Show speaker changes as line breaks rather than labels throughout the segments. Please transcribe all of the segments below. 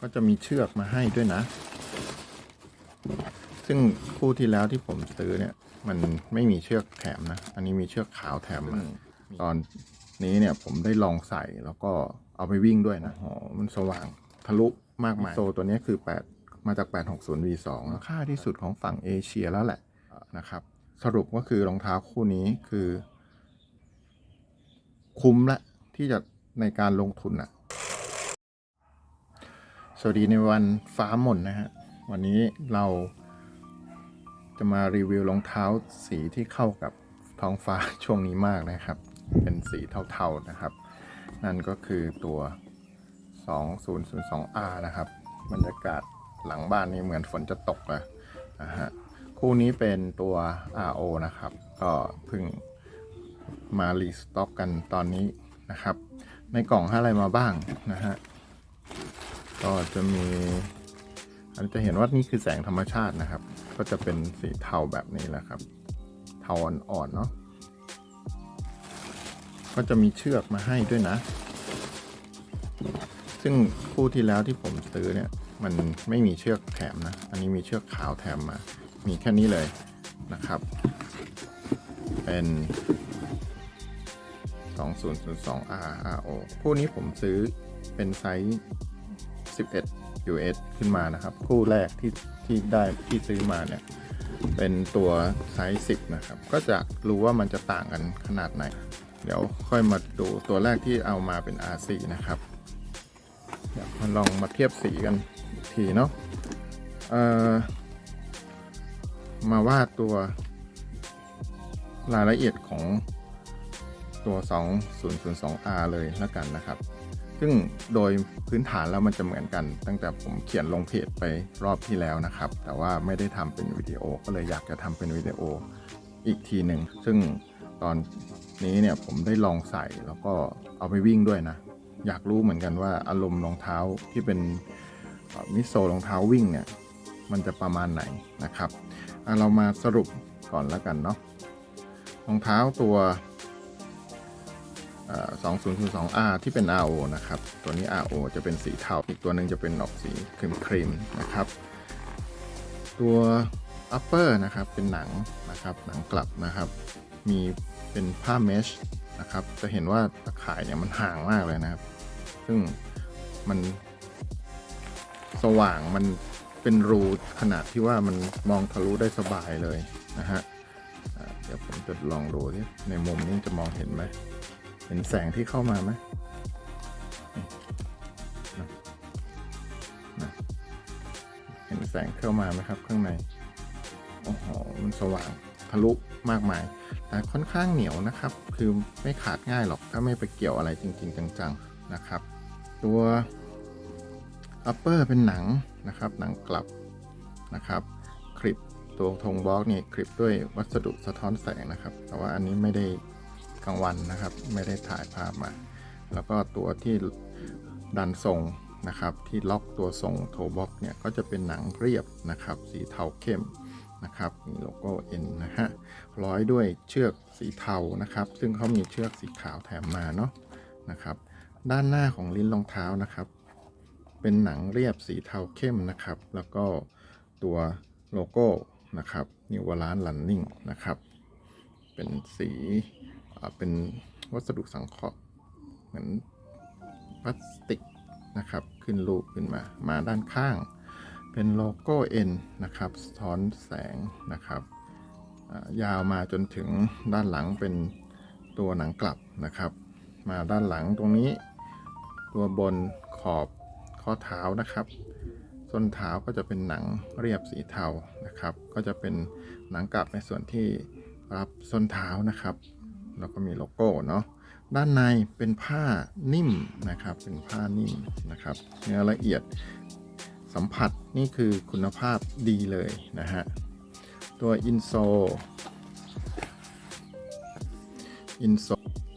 ก็จะมีเชือกมาให้ด้วยนะ ซึ่งคู่ที่แล้วที่ผมซื้อเนี่ย มันไม่มีเชือกแถมนะ อันนี้มีเชือกขาวแถมมาตอนนี้เนี่ยผมได้ลองใส่แล้วก็เอาไปวิ่งด้วยนะอ๋อมันสว่างทะลุมากมายโซตัวนี้คือ 8 มาจาก 860 V2 นะค่าที่สุดของฝั่งเอเชียแล้วแหละนะครับ สรุปก็คือรองเท้าคู่นี้คือ คุ้มละที่จะในการลงทุนอะ สวัสดีในวันฟ้าหม่นนะฮะ วันนี้เราจะมารีวิวรองเท้าสีที่เข้ากับท้องฟ้าช่วงนี้มากนะครับ เป็นสีเทาๆนะครับ นั่นก็คือตัว 2002R นะครับ บรรยากาศหลังบ้านนี่เหมือนฝนจะตกเลยนะฮะ คู่นี้เป็นตัว RO นะครับ ก็เพิ่งมารีสต็อกกันตอนนี้นะครับ ในกล่องให้อะไรมาบ้างนะฮะ ก็จะมี อันนี้จะเห็นว่านี่คือแสงธรรมชาตินะครับ ก็จะเป็นสีเทาแบบนี้แหละครับ เทาอ่อนๆเนาะก็จะมีเชือกมาให้ด้วยนะ ซึ่งคู่ที่แล้วที่ผมซื้อเนี่ยมันไม่มีเชือกแถมนะ อันนี้มีเชือกขาวแถมมา มีแค่นี้เลยนะครับ เป็น 2002 R RO คู่นี้ผมซื้อเป็นไซส์ 11 US ขึ้นมานะครับ คู่แรกที่ที่ได้ที่ซื้อมาเนี่ย เป็นตัวไซส์10 นะครับ ก็จะรู้ว่ามันจะต่างกันขนาดไหน เดี๋ยวค่อยมาดูตัวแรกที่เอามาเป็น R4 นะครับเดี๋ยวมาลองมาเทียบสีกันทีเนาะเอ่อมาว่าตัวรายละเอียดของตัว 2002R เลยแล้วกันนะครับ ซึ่งโดยพื้นฐานแล้วมันจะเหมือนกัน ตั้งแต่ผมเขียนลงเพจไปรอบที่แล้วนะครับ แต่ว่าไม่ได้ทำเป็นวิดีโอ ก็เลยอยากจะทำเป็นวิดีโออีกทีหนึ่ง ซึ่งตอนนี้เนี่ยผมได้ลองใส่แล้วก็เอาไปวิ่งด้วยนะ อยากรู้เหมือนกันว่าอารมณ์รองเท้าที่เป็นมิโซรองเท้าวิ่งเนี่ยมันจะประมาณไหนนะครับอะเรามาสรุปก่อนแล้วกันเนาะรองเท้าตัว 2002R ที่เป็น RO นะครับ ตัวนี้ RO จะเป็นสีเทา อีกตัวหนึ่งจะเป็นออกสีครีมครีมนะครับ ตัว upper นะครับ เป็นหนังนะครับ หนังกลับนะครับ มีเป็นผ้าเมชนะครับ จะเห็นว่าตะข่ายเนี่ยมันห่างมากเลยนะครับ ซึ่งมันสว่างมันเป็นรูขนาดที่ว่ามันมองทะลุได้สบายเลยนะฮะ เดี๋ยวผมจะลองดูที่ในมุมนี้จะมองเห็นไหม เห็นแสงที่เข้ามาไหมเห็นแสงเข้ามาไหมครับข้างใน โอ้โห มันสว่างทะลุมากมาย แต่ค่อนข้างเหนียวนะครับ คือไม่ขาดง่ายหรอก ถ้าไม่ไปเกี่ยวอะไรจริง ๆ จังๆนะครับ ตัว upper เป็นหนังนะครับ หนังกลับนะครับ คลิปตัวธงบล็อกนี่คลิปด้วยวัสดุสะท้อนแสงนะครับ แต่ว่าอันนี้ไม่ได้ กลางวันนะครับ ไม่ได้ถ่ายภาพมา แล้วก็ตัวที่ดันทรงนะครับ ที่ล็อกตัวทรงโทบ็อกเนี่ยก็จะเป็นหนังเรียบนะครับ สีเทาเข้มนะครับมีโลโก้ N นะฮะร้อยด้วยเชือกสีเทานะครับ ซึ่งเขามีเชือกสีขาวแถมมาเนาะนะครับ ด้านหน้าของลิ้นรองเท้านะครับ เป็นหนังเรียบสีเทาเข้มนะครับ แล้วก็ตัวโลโก้นะครับ New Balance Running นะครับ เป็นสี เป็นวัสดุสังเคราะห์เหมือนพลาสติกนะครับ ขึ้นรูปขึ้นมา มาด้านข้าง เป็นโลโก้ N นะครับสะท้อนแสงนะครับ ยาวมาจนถึงด้านหลังเป็นตัวหนังกลับนะครับ มาด้านหลังตรงนี้ ตัวบนขอบข้อเท้านะครับส้นเท้าก็จะเป็นหนังเรียบสีเทานะครับ ก็จะเป็นหนังกลับในส่วนที่รับส้นเท้านะครับ แล้วก็มีโลโก้เนาะด้านในเป็นผ้านิ่มนะครับ เป็นผ้านิ่มนะครับเนื้อละเอียดสัมผัสนี่คือคุณภาพดีเลยนะฮะ ตัวอินโซอินโซ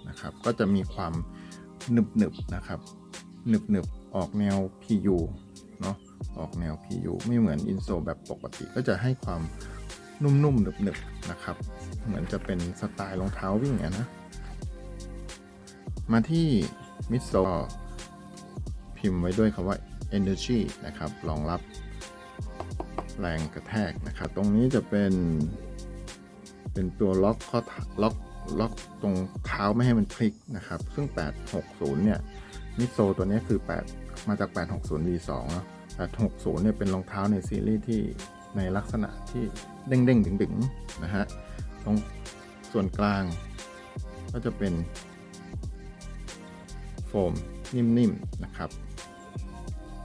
นะครับก็จะมีความหนึบหนึบๆนะครับหนึบหนึบๆออกแนว PU เนาะออกแนว PU ไม่เหมือนอินโซแบบปกติก็จะให้ความ นุ่มๆหนึบๆนะครับ เหมือนจะเป็นสไตล์รองเท้าวิ่งอะนะ มาที่มิโซพิมพ์ไว้ด้วยคำว่า Energy นะครับ รองรับแรงกระแทกนะครับ ตรงนี้จะเป็น เป็นตัวล็อกข้อล็อกล็อกตรงเท้าไม่ให้มันพลิกนะครับ ซึ่ง 860 เนี่ย มิโซตัวนี้คือ 8 มาจาก 860 V2 เนะ860 เนี่ยเป็นรองเท้าในซีรีส์ที่ ในลักษณะที่เด้งๆดึงๆนะฮะตรงส่วนกลางก็จะเป็นโฟมนิ่มๆนะครับ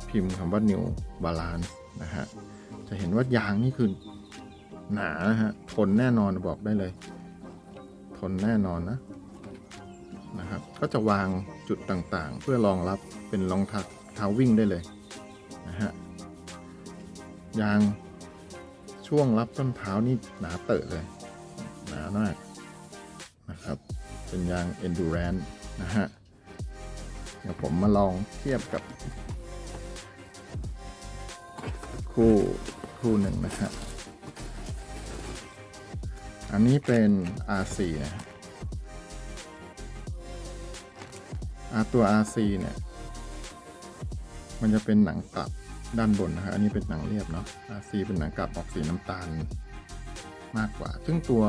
พิมพ์คำว่า New Balance นะฮะจะเห็นว่ายางนี่คือหนานะฮะทนแน่นอนบอกได้เลย ทนแน่นอนนะนะครับ ก็จะวางจุดต่างๆ เพื่อรองรับเป็นรองท้าเท้าวิ่งได้เลยนะฮะยาง ช่วงรับส้นเท้านี่หนาเตอะเลย หนามากนะครับ เป็นยาง endurance นะฮะ เดี๋ยวผมมาลองเทียบกับ คู่คู่หนึ่งนะครับอันนี้เป็น R4 นะฮะอ่าตัว RC เนี่ย มันจะเป็นหนังกลับ ด้านบนนะครับอันนี้เป็นหนังเรียบเนาะ RC เป็นหนังกลับออกสีน้ำตาลมากกว่า ซึ่งตัว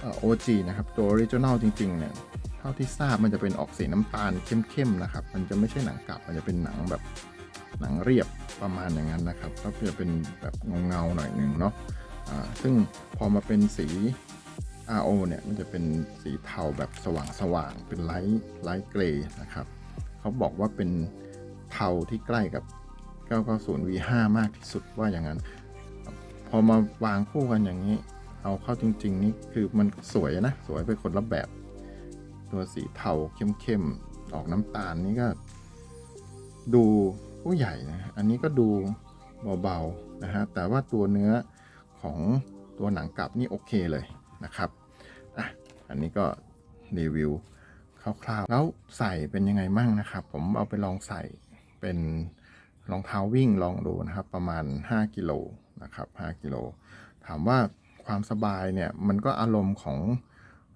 เอ่อ OG นะครับ ตัว Original จริง ๆ เนี่ย เท่าที่ทราบมันจะเป็นออกสีน้ำตาลเข้มๆนะครับ มันจะไม่ใช่หนังกลับ มันจะเป็นหนังแบบหนังเรียบประมาณอย่างนั้นนะครับก็จะเป็นแบบเงาๆหน่อยหนึ่งเนาะอ่าซึ่งพอมาเป็นสี RO เนี่ยมันจะเป็นสีเทาแบบสว่างๆ เป็นไลท์ไลท์เกรย์นะครับ เขาบอกว่าเป็นเทาที่ใกล้กับ 990 V5 มากที่สุดว่าอย่างนั้น พอมาวางคู่กันอย่างนี้ เอาเข้าจริง ๆ นี่คือมันสวยนะ สวยไปคนละแบบ ตัวสีเทาเข้มๆ ออกน้ำตาลนี่ก็ ดูผู้ใหญ่นะ อันนี้ก็ดูเบาๆนะฮะ แต่ว่าตัวเนื้อของตัวหนังกลับนี่โอเคเลยนะครับอะอันนี้ก็รีวิวคร่าวๆ แล้วใส่เป็นยังไงมั่งนะครับ ผมเอาไปลองใส่เป็น รองเท้าวิ่งลองดูนะครับ ประมาณ 5 กิโลนะครับ 5 กิโล ถามว่าความสบายเนี่ยมันก็อารมณ์ของ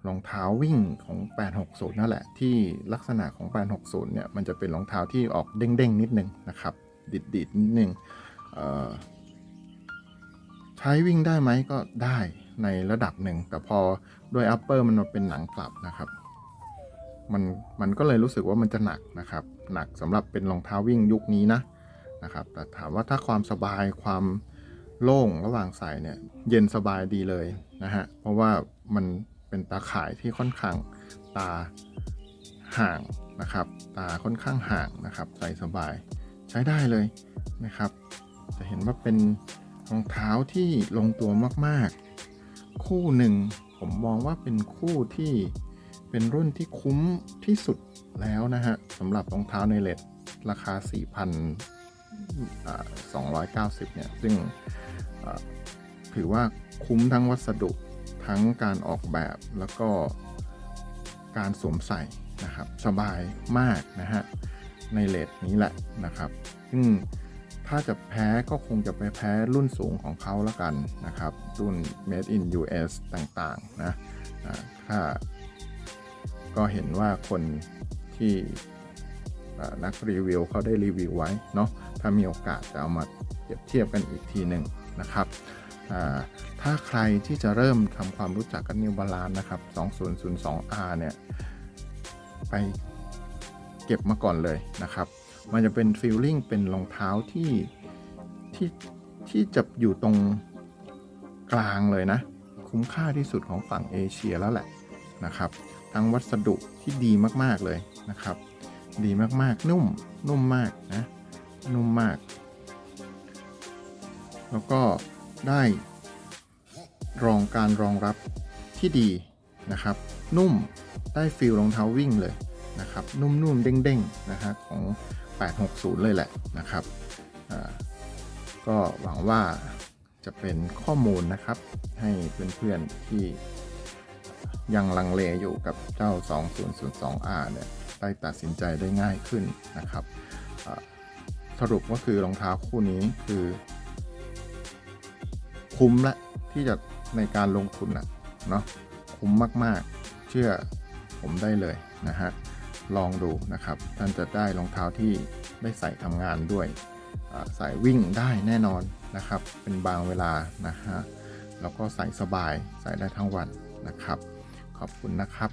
รองเท้าวิ่งของ 860 นั่นแหละ ที่ลักษณะของ 860 เนี่ย มันจะเป็นรองเท้าที่ออกเด้งๆ นิดนึงนะครับ ดิดๆ นิดนึงเอ่อใช้วิ่งได้ไหมก็ได้ในระดับหนึ่ง แต่พอด้วยอัปเปอร์มันเป็นหนังกลับนะครับ มันมันก็เลยรู้สึกว่ามันจะหนักนะครับ หนักสำหรับเป็นรองเท้าวิ่งยุคนี้นะ นะครับแต่ถามว่าถ้าความสบายความโล่งระหว่างใส่เนี่ยเย็นสบายดีเลยนะฮะเพราะว่ามันเป็นตาข่ายที่ค่อนข้างตาห่างนะครับตาค่อนข้างห่างนะครับใส่สบายใช้ได้เลยนะครับ จะเห็นว่าเป็นรองเท้าที่ลงตัวมากๆ คู่หนึ่งผมมองว่าเป็นคู่ที่เป็นรุ่นที่คุ้มที่สุดแล้วนะฮะสำหรับรองเท้าในเลทราคา 290 เนี่ย ซึ่งถือว่าคุ้มทั้งวัสดุทั้งการออกแบบแล้วก็การสวมใส่นะครับสบายมากนะฮะ ในเลทนี้แหละนะครับ ซึ่งถ้าจะแพ้ก็คงจะไปแพ้รุ่นสูงของเขาแล้วกันนะครับ รุ่น made in US ต่างๆนะถ้าก็เห็นว่าคนที่ นักรีวิวเขาได้รีวิวไว้เนาะถ้ามีโอกาสจะเอามาเปรียบเทียบกันอีกทีหนึ่งนะครับถ้าใครที่จะเริ่มทำความรู้จักกับ New Balance นะครับ 2002R เนี่ย ไปเก็บมาก่อนเลยนะครับ มันจะเป็นฟีลลิ่งเป็นรองเท้าที่ที่ที่จะอยู่ตรงกลางเลยนะ คุ้มค่าที่สุดของฝั่งเอเชียแล้วแหละนะครับ ทั้งวัสดุที่ดีมาก ๆ เลยนะครับ ดีมากๆ นุ่มนุ่มมากนะ นุ่มมาก แล้วก็ได้รองการรองรับที่ดีนะครับ นุ่มได้ฟีลรองเท้าวิ่งเลยนะครับ นุ่มๆ เด้งๆนะฮะของ 860 เลยแหละนะครับก็หวังว่าจะเป็นข้อมูลนะครับ ให้เพื่อนๆที่ยังลังเลอยู่กับเจ้า 2002R เนี่ย ได้ตัดสินใจได้ง่ายขึ้นนะครับ สรุปก็คือรองเท้าคู่นี้คือ คุ้มละที่จะในการลงทุนนะเนาะคุ้มมากๆ เชื่อผมได้เลยนะฮะลองดูนะครับ ท่านจะได้รองเท้าที่ได้ใส่ทำงานด้วยใส่วิ่งได้แน่นอนนะครับ เป็นบางเวลานะฮะแล้วก็ใส่สบายใส่ได้ทั้งวันนะครับ ขอบคุณนะครับ